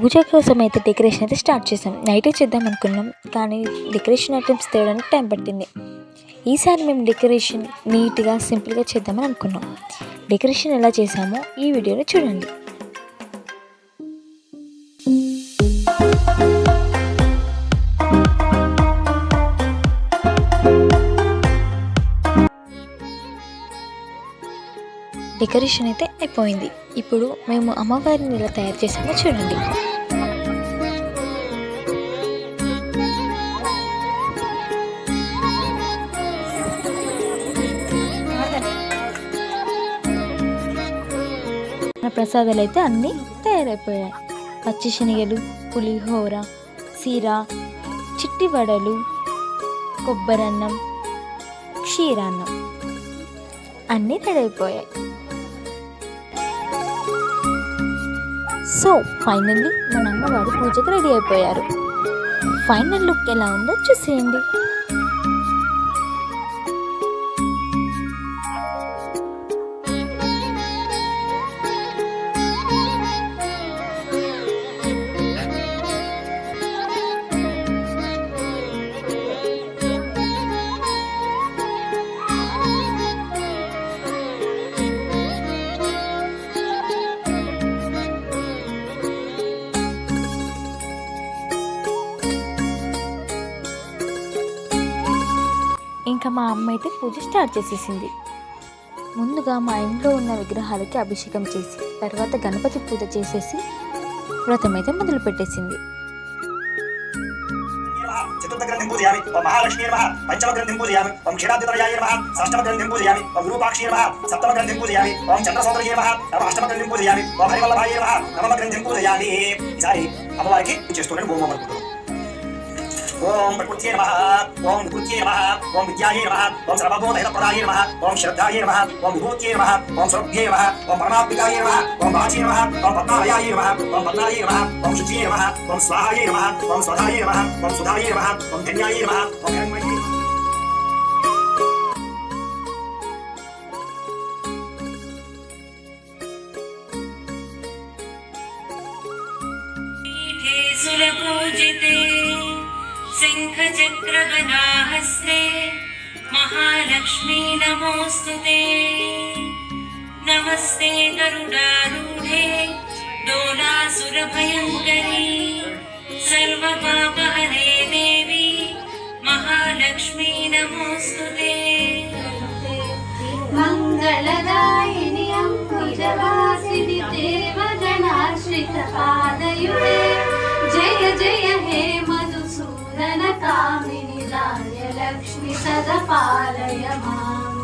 పూజ కోసం అయితే డెకరేషన్ అయితే స్టార్ట్ చేసాం నైటే చేద్దాం అనుకున్నాం కానీ డెకరేషన్ ఐటమ్స్ తేవడానికి టైం పట్టింది. ఈసారి మేము డెకరేషన్ నీట్గా సింపుల్గా చేద్దామని అనుకున్నాం. డెకరేషన్ ఎలా చేసామో ఈ వీడియోలో చూడండి. డెకరేషన్ అయితే అయిపోయింది. ఇప్పుడు మేము అమ్మవారిని ఎలా తయారు చేసామో చూడండి. మన ప్రసాదాలు అయితే అన్నీ తయారైపోయాయి. పచ్చి శనగలు పులిహోర సీర చిట్టి వడలు కొబ్బరన్నం క్షీరాన్నం అన్నీ తయారైపోయాయి. సో ఫైనల్లీ మన అమ్మవారు పూజకు రెడీ అయిపోయారు. ఫైనల్ లుక్ ఎలా ఉందో చూసేయండి. మా అమ్మ అయితే పూజ స్టార్ట్ చేసేసింది. ముందుగా మా ఇంట్లో ఉన్న విగ్రహాలకి అభిషేకం చేసి తర్వాత గణపతి పూజ చేసేసి వ్రతం అయితే మొదలు పెట్టేసింది పూజయామి ఓం మహాలక్ష్మీ నమః పూజయామి ఓం నమః పూజయామి ఓం విరూపాక్షి నమః పూజయామి ఓం నమః పూజయామి ఓం హరివల్లభాయ నమః పూజయామి. ఈసారి అమ్మవారికి చేస్తున్నాడు ఓం అమర్పుడు ओम पटकुत्ये नमः ओम कुत्ये नमः ओम विद्याये नमः ओम सर्वबोधहितप्रदाये नमः ओम श्रद्धाये नमः ओम विभूत्ये नमः ओम स्वरूप्ये नमः ओम परमात्मिकाये नमः ओम वाचे नमः ओम पद्मालयाये नमः ओम पद्मालये नमः ओम शुचिये नमः ओम स्वाहाये नमः ओम स्वधाये नमः ओम सुधाये नमः ओम धन्याये नमः ओम हिरण्मये सुर पूजते शङ्खचक्रगदाहस्ते महालक्ष्मी नमोऽस्तु ते। नमस्ते गरुडारूढे दोलासुरभयङ्करी सर्वपापहरे देवी महालक्ष्मी नमोऽस्तु ते। मङ्गलदायिनि देवगणाश्रितपादयुते सदपालय माम्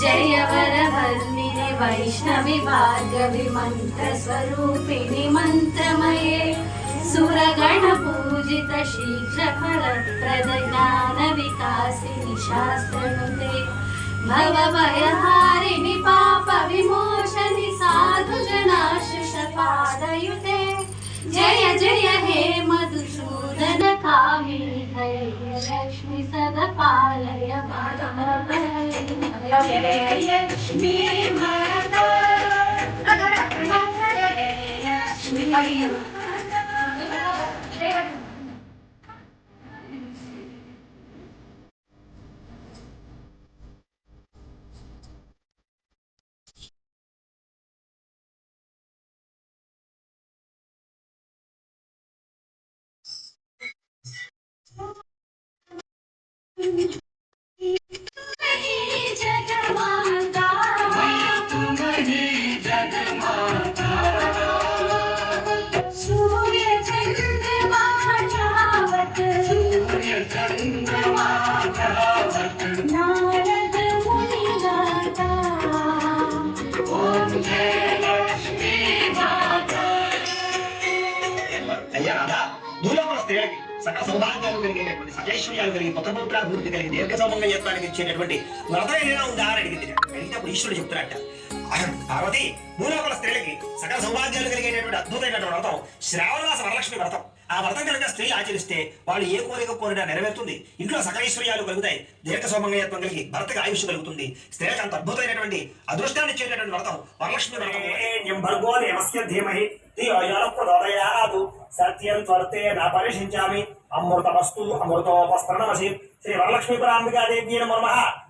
जय वरवर्णिनि वैष्णवि भार्गवि मन्त्रस्वरूपिणि मन्त्रमये। सुरगणपूजित शीघ्रफलप्रद ज्ञानविकासिनि शास्त्रनुते। भवभयहारिणि पापविमोचनि साधुजनाशिषपादयुते। जय जय हे मधुसूदन कामिनि लक्ष्मि लक्ष्मी Thank you. స్త్రీలకి సకల సౌభాగ్యాలు సకైశ్వర్యాలు కలిగి పుత్రపుత్రాభివృద్ధి కలిగి దీర్ఘ సౌమంగయత్వానికి ఇచ్చేటటువంటి వ్రతం ఏదైనా ఉందా అని అడిగింది అడిగితే అప్పుడు ఈశ్వరుడు చెప్తారట పార్వతి భూలోకంలో స్త్రీలకి సకల సౌభాగ్యాలు కలిగేటటువంటి అద్భుతమైనటువంటి వ్రతం శ్రావణమాస వరలక్ష్మి వ్రతం. ఆ వ్రతం కనుక స్త్రీలు ఆచరిస్తే వాళ్ళు ఏ కోరిక కోరినా నెరవేరుతుంది. ఇంట్లో సకలైశ్వర్యాలు కలుగుతాయి. దీర్ఘ సౌమంగయత్వం కలిగి భర్తకు ఆయుష్ కలుగుతుంది. స్త్రీలకు అంత అద్భుతమైనటువంటి అదృష్టాన్ని ఇచ్చేటటువంటి వ్రతం వరలక్ష్మి వ్రతం. ధీమహి. సత్యం త్వరతే నా పరిశించామి. అమృతమస్తు అమృతోపస్త్రణమసి. శ్రీ వరలక్ష్మీ పరాంబికాదేవ్యే నమః.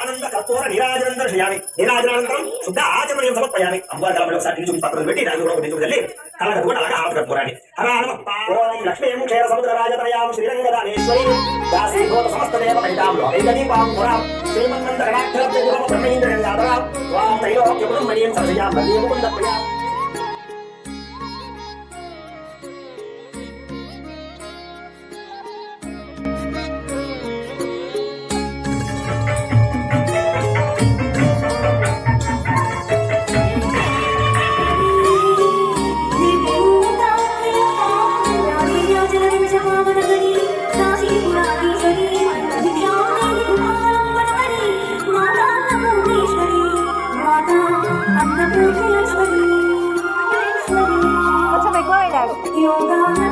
ఆనంద కర్పూర నీరాజనం దర్శయామి నీరాజనానంతరం శుద్ధ ఆచమనీయం సమర్పయామి. అమ్మవారి కలపడి ఒకసారి కింది చూపి పత్రం పెట్టి దాని కూడా ఒకటి తల్లి కళ్ళ కట్టుకుని అలాగే ఆవిడ కర్పూరాన్ని హరా ఓం లక్ష్మీం క్షేర సముద్ర రాజతనయాం శ్రీరంగదానేశ్వరి. దాసీభూత సమస్త దేవ పరితాం లోకైకదీపాం పురాం. శ్రీమన్మంత గణాక్షరత్వ గురవ బ్రహ్మేంద్రయాదరాం వాం త్రైలోక్యములం మణియం సర్జయాం వందే ముకుంద ప్రియాం. ทำไมกล้วยแดง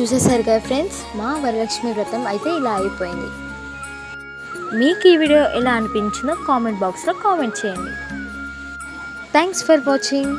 చూసేసారు కదా ఫ్రెండ్స్? మా వరలక్ష్మి వ్రతం అయితే ఇలా అయిపోయింది. మీకు ఈ వీడియో ఎలా అనిపించిందో కామెంట్ బాక్స్లో కామెంట్ చేయండి. Thanks for watching